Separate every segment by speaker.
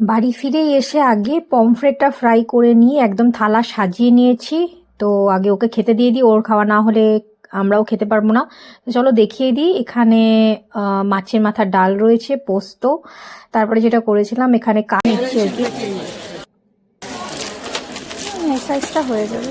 Speaker 1: বাড়ি ফিরে এসে আগে পমফ্রেটটা ফ্রাই করে নিয়ে একদম থালা সাজিয়ে নিয়েছি। তো আগে ওকে খেতে দিয়ে দিই ওর খাওয়া না হলে আমরাও খেতে পারব না। চলো দেখিয়ে দিই এখানে মাছের মাথার ডাল রয়েছে পোস্ত। তারপরে যেটা করেছিলাম এখানে কাজ আর কি হয়ে যাবে।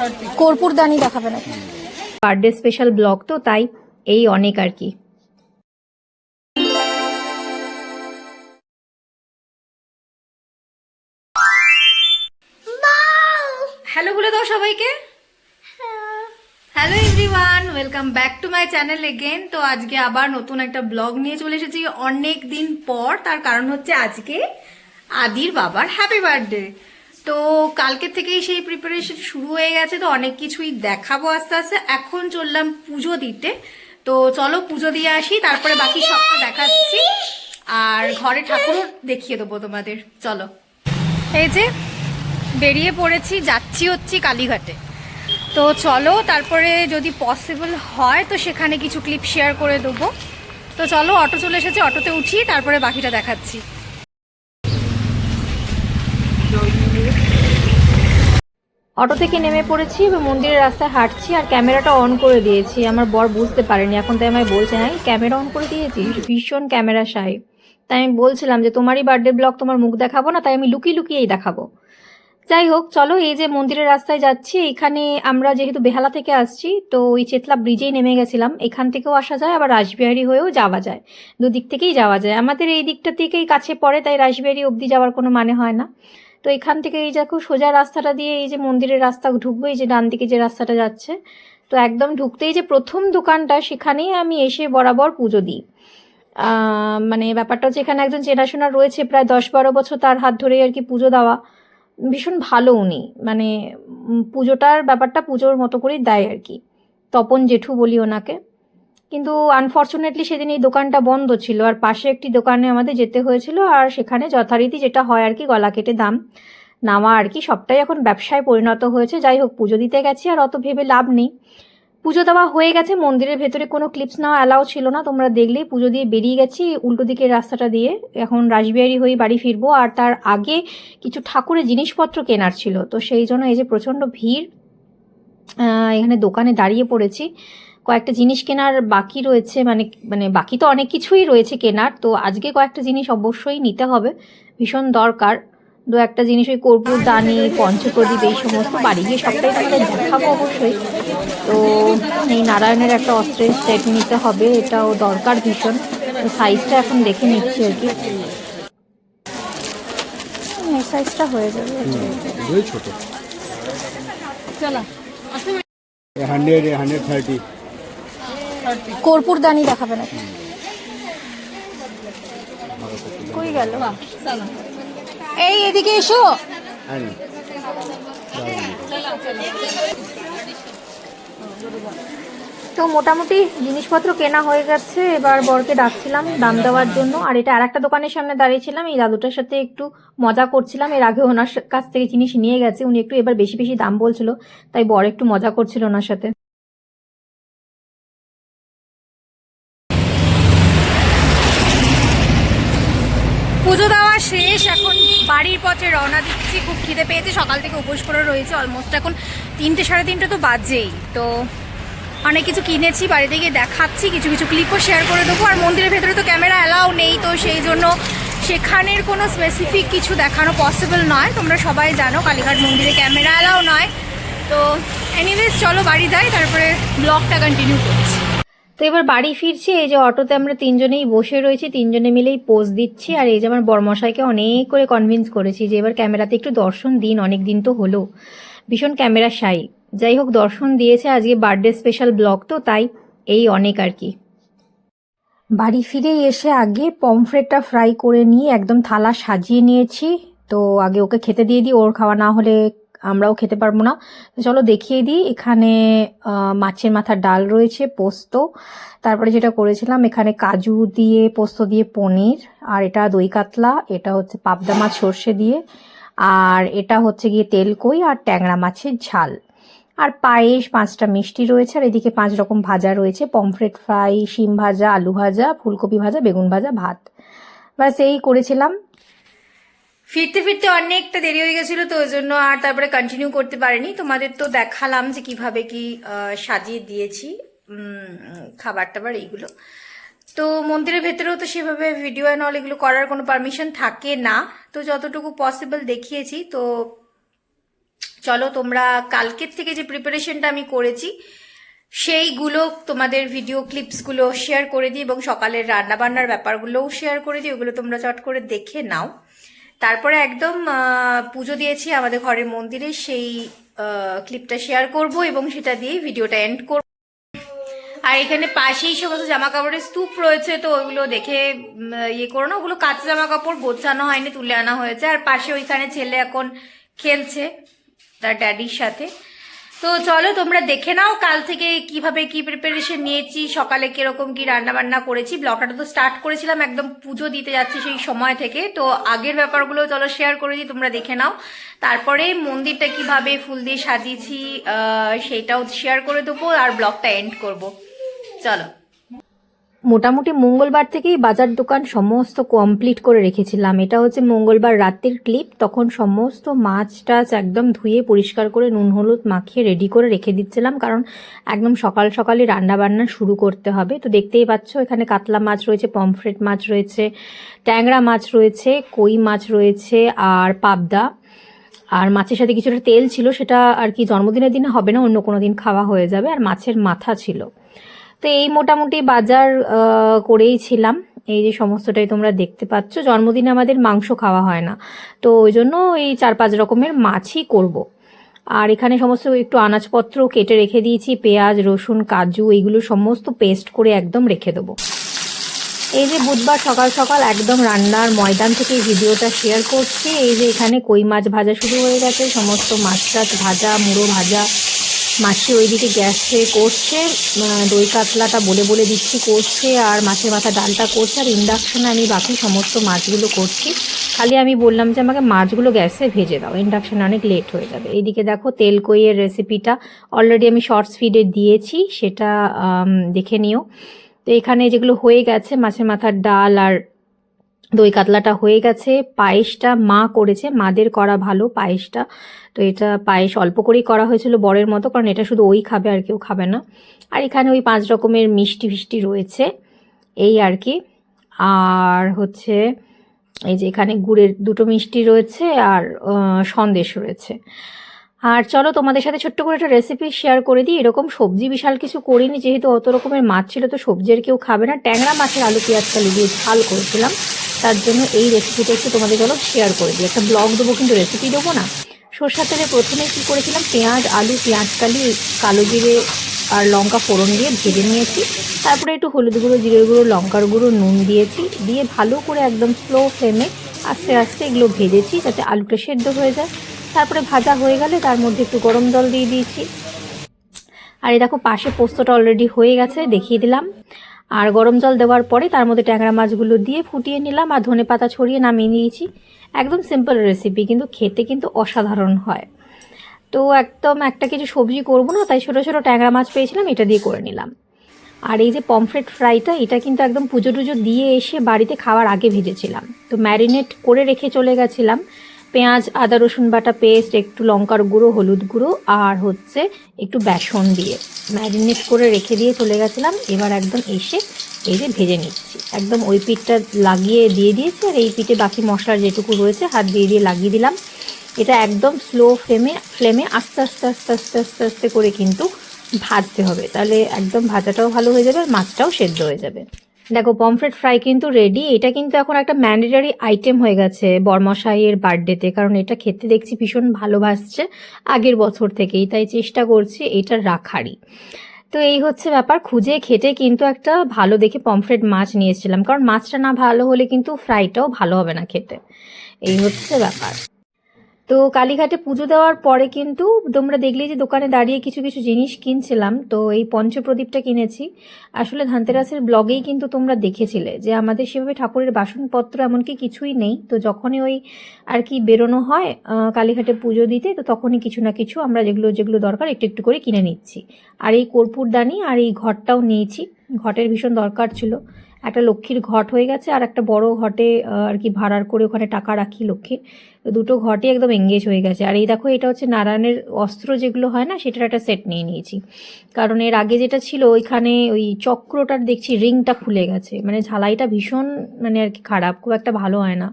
Speaker 1: কর্পুর কর্পূরদানি দেখাবে না। বার্থডে স্পেশাল ব্লগ তো, তাই এই অনেক আর কি। হ্যালো বলে দাও সবাইকে। Hello everyone welcome back to my channel again তো আজকে আবার নতুন একটা ব্লগ নিয়ে চলে এসেছি অনেক দিন পর। তার কারণ হচ্ছে আজকে আদির বাবার হ্যাপি বার্থডে তো কালকে থেকেই সেই প্রিপারেশন শুরু হয়ে গেছে, তো অনেক কিছুই দেখাবো আস্তে আস্তে। এখন চললাম পুজো দিতে। তো চলো পুজো দিয়ে আসি, তারপরে বাকি সবটা দেখাচ্ছি। আর ঘরে ঠাকুরও দেখিয়ে দেবো তোমাদের। চলো। এই যে বেরিয়ে পড়েছি, যাচ্ছি হচ্ছি কালীঘাটে। তো চলো, তারপরে যদি পসিবল হয়, তো সেখানে কিছু ক্লিপ শেয়ার করে দেবো। তো চলো, অটো চলে এসেছে, অটোতে উঠি, তারপরে বাকিটা দেখাচ্ছি। অটো থেকে নেমে পড়েছি এবং মন্দিরের রাস্তায় হাঁটছি আর ক্যামেরাটা অন করে দিয়েছি। আমার বর বুঝতে পারেনি, এখন তাই আমায় বলছে হ্যাঁ ক্যামেরা অন করে দিয়েছি? ভীষণ ক্যামেরা সাই তাই আমি বলছিলাম যে, তোমারই বার্থডে ব্লগ তোমার মুখ দেখাবো না, তাই আমি লুকিয়ে লুকিয়েই দেখাবো। যাই হোক, চলো এই যে মন্দিরের রাস্তায় যাচ্ছি, এখানে আমরা যেহেতু বেহালা থেকে আসছি, তো ওই চেতলা ব্রিজেই নেমে গেছিলাম। এখান থেকেও আসা যায়, আবার রাসবিহারি হয়েও যাওয়া যায়। দুদিক থেকেই যাওয়া যায়। আমাদের এই দিকটা থেকেই কাছে পড়ে, তাই রাসবিহারি অবধি যাওয়ার কোনো মানে হয় না। তো এখান থেকে এই দেখো সোজা রাস্তাটা দিয়ে এই যে মন্দিরের রাস্তা ঢুকবো, এই যে ডান দিকে যে রাস্তাটা যাচ্ছে, তো একদম ঢুকতেই যে প্রথম দোকানটা সেখানেই আমি এসে বরাবর পুজো দিই। মানে ব্যাপারটা হচ্ছে এখানে একজন চেনাশোনা রয়েছে, প্রায় দশ বারো বছর তার হাত ধরেই আর কি পুজো দেওয়া। ভীষণ ভালো উনি মানে পুজোটার ব্যাপারটা পুজোর মতো করেই দেয় আর কি। তপন জেঠু বলি ওনাকে। কিন্তু আনফর্চুনেটলি সেদিন এই দোকানটা বন্ধ ছিল। আর পাশে একটি দোকানে আমাদের যেতে হয়েছিল আর সেখানে যথারীতি যেটা হয় আর কি গলা কেটে দাম, নামা আর কি সবটাই এখন ব্যবসায় পরিণত হয়েছে। যাই হোক, পুজো দিতে গেছি আর অত ভেবে লাভ নেই। পুজো দেওয়া হয়ে গেছে, মন্দিরের ভেতরে কোনো ক্লিপস নেওয়া অ্যালাউ ছিল না। তোমরা দেখলেই পুজো দিয়ে বেরিয়ে গেছি উল্টো দিকের রাস্তাটা দিয়ে। এখন রাসবিহারি হয়ে বাড়ি ফিরবো আর তার আগে কিছু ঠাকুরের জিনিসপত্র কেনার ছিল। তো সেই জন্য এই যে প্রচণ্ড ভিড় এখানে দোকানে দাঁড়িয়ে পড়েছি। কয়েকটা জিনিস কেনার বাকি রয়েছে মানে মানে বাকি তো অনেক কিছুই রয়েছে কেনার তো আজকে কয়েকটা জিনিস অবশ্যই নিতে হবে। ভীষণ দরকার। দু একটা জিনিস ওই কর্পূর দানি পঞ্চপ্রদীপ এই সমস্ত বাড়ি গিয়ে সবটাই আমাদের দেখাবো অবশ্যই। তো এই নারায়ণের একটা অস্ত্রের সেট নিতে হবে এটাও দরকার ভীষণ। তো সাইজটা এখন দেখে নিচ্ছি আর কি। হ্যাঁ, সাইজটা হয়ে যাবে।
Speaker 2: ছোট। হান্ড্রেড হান্ড্রেড থার্টি
Speaker 1: কর্পূর দানি দেখাবে না কই গেল? এই এদিকে এসো। তো মোটামুটি জিনিসপত্র কেনা হয়ে গেছে। এবার বরকে ডাকছিলাম দাম দেওয়ার জন্য। আর এটা আরেকটা দোকানের সামনে দাঁড়িয়েছিলাম। এই দাদুটার সাথে একটু মজা করছিলাম। এর আগে ওনার কাছ থেকে জিনিস নিয়ে গেছে। উনি একটু এবার বেশি বেশি দাম বলছিল। তাই বর একটু মজা করছিল ওনার সাথে পুজো দেওয়া শেষ এখন বাড়ির পথে রওনা দিচ্ছি। খুব খিদে পেয়েছে। সকাল থেকে উপোস করে রয়েছে অলমোস্ট এখন তিনটে, সাড়ে তিনটে তো বাজেই। তো অনেক কিছু কিনেছি, বাড়িতে গিয়ে দেখাচ্ছি, কিছু কিছু ক্লিপও শেয়ার করে দেবো। আর মন্দিরের ভেতরে তো ক্যামেরা অ্যালাউ নেই, তো সেই জন্য সেখানের কোনো স্পেসিফিক কিছু দেখানো পসিবল নয়। তোমরা সবাই জানো, কালীঘাট মন্দিরে ক্যামেরা অ্যালাউ নয়। তো এনিওয়েজ চলো বাড়ি যাই, তারপরে ব্লগটা কন্টিনিউ করছি। তো এবার বাড়ি ফিরছি, এই যে অটোতে আমরা তিনজনেই বসে রয়েছি, তিনজনে মিলেই পোজ দিচ্ছি, আর এই যে আমার বর্মশাইকে অনেক করে কনভিন্স করেছি যে এবার ক্যামেরাতে একটু দর্শন দিন অনেক দিন তো হলো। ভীষণ ক্যামেরা সাই যাই হোক, দর্শন দিয়েছে, আজকে বার্থডে স্পেশাল ব্লগ তো, তাই এই অনেক আর কি। বাড়ি ফিরে এসে আগে পমফ্রেটটা ফ্রাই করে নিয়ে একদম থালা সাজিয়ে নিয়েছি, তো আগে ওকে খেতে দিয়ে দিই, ওর খাওয়া না হলে আমরাও খেতে পারব না। চলো দেখিয়ে দিই, এখানে মাছের মাথার ডাল রয়েছে, পোস্ত। তারপরে যেটা করেছিলাম, এখানে কাজু দিয়ে, পোস্ত দিয়ে পনির, আর এটা দই কাতলা, এটা হচ্ছে পাবদা মাছ সর্ষে দিয়ে, আর এটা হচ্ছে গিয়ে তেলকই আর ট্যাংরা মাছের ঝাল। আর পায়েস, পাঁচটা মিষ্টি রয়েছে, আর এদিকে পাঁচ রকম ভাজা রয়েছে, পমফ্রেট ফ্রাই, শিম ভাজা, আলু ভাজা, ফুলকপি ভাজা, বেগুন ভাজা, ভাত। ব্যাস, এই করেছিলাম। ফিরতে ফিরতে অনেকটা দেরি হয়ে গেছিল তো, ওই জন্য আর তারপরে কন্টিনিউ করতে পারিনি। তোমাদের তো দেখালাম যে কীভাবে কি সাজিয়ে দিয়েছি খাবার টাবার এইগুলো। তো মন্দিরের ভেতরেও তো সেভাবে ভিডিও অ্যান্ড অল এগুলো করার কোনো পারমিশন থাকে না। তো যতটুকু পসিবল দেখিয়েছি, তো চলো তোমরা কালকের থেকে যে প্রিপারেশনটা আমি করেছি, সেইগুলো তোমাদের ভিডিও ক্লিপসগুলো শেয়ার করে দিই এবং সকালের রান্নাবান্নার ব্যাপারগুলোও শেয়ার করে দিই, ওগুলো তোমরা চট করে দেখে নাও। তারপরে একদম পুজো দিয়েছি আমাদের ঘরের মন্দিরে, সেই ক্লিপটা শেয়ার করব এবং সেটা দিয়ে ভিডিওটা এন্ড করব। আর এখানে পাশেই সমস্ত জামা কাপড়ের স্তূপ রয়েছে, তো ওইগুলো দেখে ইয়ে করো না, ওগুলো কাঁচা জামা কাপড় গোছানো হয়নি, তুলে আনা হয়েছে। আর পাশে ওইখানে ছেলে এখন খেলছে, তার ড্যাডির সাথে। তো চলো তোমরা দেখে নাও কাল থেকে কীভাবে কি প্রিপারেশন নিয়েছি, সকালে কীরকম কি রান্না বান্না করেছি ব্লগটা তো স্টার্ট করেছিলাম, একদম পুজো দিতে যাচ্ছি সেই সময় থেকে। তো আগের ব্যাপারগুলো চলো শেয়ার করেছি তোমরা দেখে নাও। তারপরে মন্দিরটা কীভাবে ফুল দিয়ে সাজিয়েছি সেটাও শেয়ার করে দেবো আর ব্লগটা এন্ড করব। চলো। মোটামুটি মঙ্গলবার থেকেই বাজার দোকান সমস্ত কমপ্লিট করে রেখেছিলাম। এটা হচ্ছে মঙ্গলবার রাতের ক্লিপ তখন সমস্ত মাছ টাছ একদম ধুয়ে পরিষ্কার করে নুন, হলুদ মাখিয়ে রেডি করে রেখে দিচ্ছিলাম, কারণ একদম সকাল সকালই রান্না বান্না শুরু করতে হবে। তো দেখতেই পাচ্ছ, এখানে কাতলা মাছ রয়েছে পমফ্রেট মাছ রয়েছে, ট্যাংরা মাছ রয়েছে, কই মাছ রয়েছে, আর পাবদা। আর মাছের সাথে কিছুটা তেল ছিল, সেটা আর কি জন্মদিনের দিনে হবে না, অন্য কোনো দিন খাওয়া হয়ে যাবে, আর মাছের মাথা ছিল। তো এই মোটামুটি বাজার করেই ছিলাম। এই যে সমস্তটাই তোমরা দেখতে পাচ্ছ। জন্মদিনে আমাদের মাংস খাওয়া হয় না। তো ওই জন্য এই চার পাঁচ রকমের মাছই করব। আর এখানে সমস্ত একটু আনাজপত্র কেটে রেখে দিয়েছি। পেঁয়াজ, রসুন, কাজু, এইগুলো সমস্ত পেস্ট করে একদম রেখে দেবো। এই যে বুধবার সকাল সকাল একদম রান্নার ময়দান থেকে ভিডিওটা শেয়ার করছি। এই যে এখানে কই মাছ ভাজা শুরু হয়ে গেছে। সমস্ত মাছ টাছ ভাজা, মুড়ো ভাজা মাছি ওইদিকে গ্যাসে করছে দই কাতলাটা বলে বলে দিচ্ছি করছে, আর মাছের মাথা ডালটা করছে, আর ইন্ডাকশানে আমি বাকি সমস্ত মাছগুলো করছি। খালি আমি বললাম যে আমাকে মাছগুলো গ্যাসে ভেজে দাও ইন্ডাকশানে অনেক লেট হয়ে যাবে। এইদিকে দেখো তেল কইয়ের রেসিপিটা অলরেডি আমি শর্টস ফিডে দিয়েছি, সেটা দেখে নিও। তো এখানে যেগুলো হয়ে গেছে, মাছের মাথার ডাল আর দই কাতলাটা হয়ে গেছে। পায়েসটা মা করেছে, মাদের করা ভালো পায়েসটা। তো এটা পায়েস অল্প করেই করা হয়েছিল বরের মতো, কারণ এটা শুধু ওই খাবে আর কেউ খাবে না। আর এখানে ওই পাঁচ রকমের মিষ্টি ফিষ্টি রয়েছে, এই আর কি। আর হচ্ছে এই যে এখানে গুড়ের দুটো মিষ্টি রয়েছে আর সন্দেশ রয়েছে। আর চলো তোমাদের সাথে ছোট্ট করে একটা রেসিপি শেয়ার করে দিই। এরকম সবজি বিশাল কিছু করিনি, যেহেতু অত রকমের মাছ ছিল, তো সবজি আর কেউ খাবে না। ট্যাংরা মাছের আলু পেঁয়াজ কালি দিয়ে ঝাল করেছিলাম। তার জন্য এই রেসিপিটা একটু তোমাদের চলো শেয়ার করে দিই। একটা ব্লগ দেবো কিন্তু রেসিপি দেবো না। সর্ষার তেলে প্রথমে কী করেছিলাম? পেঁয়াজ, আলু, পেঁয়াজ, কালি, কালো জিরে আর লঙ্কা ফোড়ন দিয়ে ভেজে নিয়েছি। তারপরে একটু হলুদ গুঁড়ো জিরের গুঁড়ো, লঙ্কার গুঁড়ো, নুন দিয়েছি। দিয়ে ভালো করে একদম স্লো ফ্লেমে আস্তে আস্তে এগুলো ভেজেছি যাতে আলুটা সেদ্ধ হয়ে যায়। তারপরে ভাজা হয়ে গেলে তার মধ্যে একটু গরম জল দিয়ে দিয়েছি। আর এই দেখো পাশে পোস্তটা অলরেডি হয়ে গেছে, দেখিয়ে দিলাম। আর গরম জল দেওয়ার পরে তার মধ্যে ট্যাংরা মাছগুলো দিয়ে ফুটিয়ে নিলাম আর ধনে পাতা ছড়িয়ে নামিয়ে নিয়েছি। একদম সিম্পল রেসিপি কিন্তু খেতে কিন্তু অসাধারণ হয়। তো একদম একটা কিছু সবজি করব না, তাই ছোটো ছোটো ট্যাংরা মাছ পেয়েছিলাম, এটা দিয়ে করে নিলাম। আর এই যে পমফ্রেট ফ্রাইটা এটা কিন্তু একদম পুজো টুজো দিয়ে এসে বাড়িতে খাওয়ার আগে ভেজেছিলাম। তো ম্যারিনেট করে রেখে চলে গেছিলাম। পেঁয়াজ, আদা, রসুন বাটা পেস্ট, একটু লঙ্কার গুঁড়ো, হলুদ গুঁড়ো, আর হচ্ছে একটু বেসন দিয়ে ম্যারিনেট করে রেখে দিয়ে চলে গেছিলাম। এবার একদম এসে এই যে ভেজে নিচ্ছি। একদম ওই পিঠটা লাগিয়ে দিয়ে দিয়েছি, আর এই পিঠে বাকি মশলার যেটুকু রয়েছে হাত দিয়ে দিয়ে লাগিয়ে দিলাম। এটা একদম স্লো ফ্লেমে ফ্লেমে আস্তে আস্তে আস্তে আস্তে আস্তে আস্তে করে কিন্তু ভাজতে হবে। তাহলে একদম ভাজাটাও ভালো হয়ে যাবে আর মাছটাও সেদ্ধ হয়ে যাবে। দেখো পমফ্রেট ফ্রাই কিন্তু রেডি এটা কিন্তু এখন একটা ম্যান্ডেটারি আইটেম হয়ে গেছে বর্মশাইয়ের বার্থডেতে কারণ এটা খেতে দেখছি ভীষণ ভালোবাসছে আগের বছর থেকেই, তাই চেষ্টা করছি এটা রাখারই। তো এই হচ্ছে ব্যাপার, খুঁজে খেটে কিন্তু একটা ভালো দেখে পমফ্রেট মাছ নিয়েছিলাম, কারণ মাছটা না ভালো হলে কিন্তু ফ্রাইটাও ভালো হবে না খেতে। এই হচ্ছে ব্যাপার। তো কালীঘাটে পুজো দেওয়ার পরে কিন্তু তোমরা দেখলে যে দোকানে দাঁড়িয়ে কিছু কিছু জিনিস কিনছিলাম, তো এই পঞ্চপ্রদীপটা কিনেছি। আসলে ধানতেরাসের ব্লগেই কিন্তু তোমরা দেখেছিলে যে আমাদের সেভাবে ঠাকুরের বাসনপত্র এমনকি কিছুই নেই। তো যখনই ওই আর কি বেরোনো হয় কালীঘাটে পুজো দিতে, তো তখনই কিছু না কিছু আমরা যেগুলো যেগুলো দরকার একটু একটু করে কিনে নিচ্ছি। আর এই কর্পূরদানি আর এই ঘরটাও নিয়েছি, ঘটের ভীষণ দরকার ছিল। একটা লক্ষ্মীর ঘট হয়ে গেছে আর একটা বড় ঘটে আর কি ভাড়ার করে ওখানে টাকা রাখি লক্ষ্মীর দুটো ঘটে একদম এঙ্গেজ হয়ে গেছে। আর এই দেখো, এটা হচ্ছে নারায়ণের অস্ত্র যেগুলো হয় না, সেটার একটা সেট নিয়ে নিয়েছি। কারণ এর আগে যেটা ছিল, ওইখানে ওই চক্রটার দেখছি রিংটা খুলে গেছে। মানে ঝালাইটা ভীষণ মানে আর কি খারাপ, খুব একটা ভালো হয় না।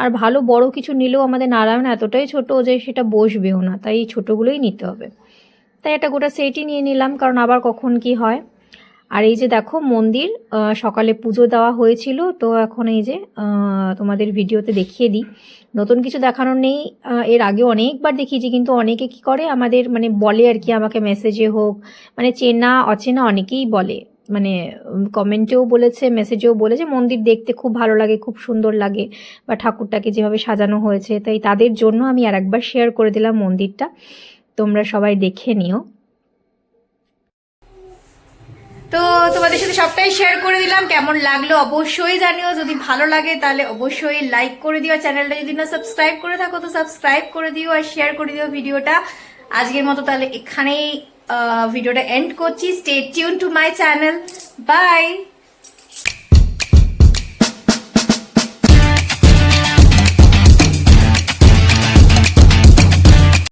Speaker 1: আর ভালো বড় কিছু নিলেও আমাদের নারায়ণ এতটাই ছোট যে সেটা বসবেও না, তাই এই ছোটোগুলোই নিতে হবে। তাই একটা গোটা সেটই নিয়ে নিলাম, কারণ আবার কখন কি হয়? আর এই যে দেখো মন্দির সকালে পুজো দেওয়া হয়েছিল, তো এখন এই যে তোমাদের ভিডিওতে দেখিয়ে দিই। নতুন কিছু দেখানোর নেই এর আগে অনেকবার দেখিয়েছি, কিন্তু অনেকে কি করে, আমাদের মানে বলে আর কি, আমাকে মেসেজে হোক মানে চেনা, অচেনা অনেকেই বলে। মানে কমেন্টেও বলেছে মেসেজেও বলেছে, মন্দির দেখতে খুব ভালো লাগে, খুব সুন্দর লাগে, বা ঠাকুরটাকে যেভাবে সাজানো হয়েছে, তাই তাদের জন্য আমি আর একবার শেয়ার করে দিলাম মন্দিরটা। তোমরা সবাই দেখে নিও। তো তোমাদের সাথে সবটাই শেয়ার করে দিলাম, কেমন লাগল অবশ্যই জানিও, যদি ভালো লাগে তাহলে অবশ্যই লাইক করে দিও চ্যানেলটা যদি না সাবস্ক্রাইব করে থাকো তো সাবস্ক্রাইব করে দিও আর শেয়ার করে দিও ভিডিওটা। আজকের মতো তাহলে এখানেই ভিডিওটা এন্ড করছি। Stay tune to my channel bye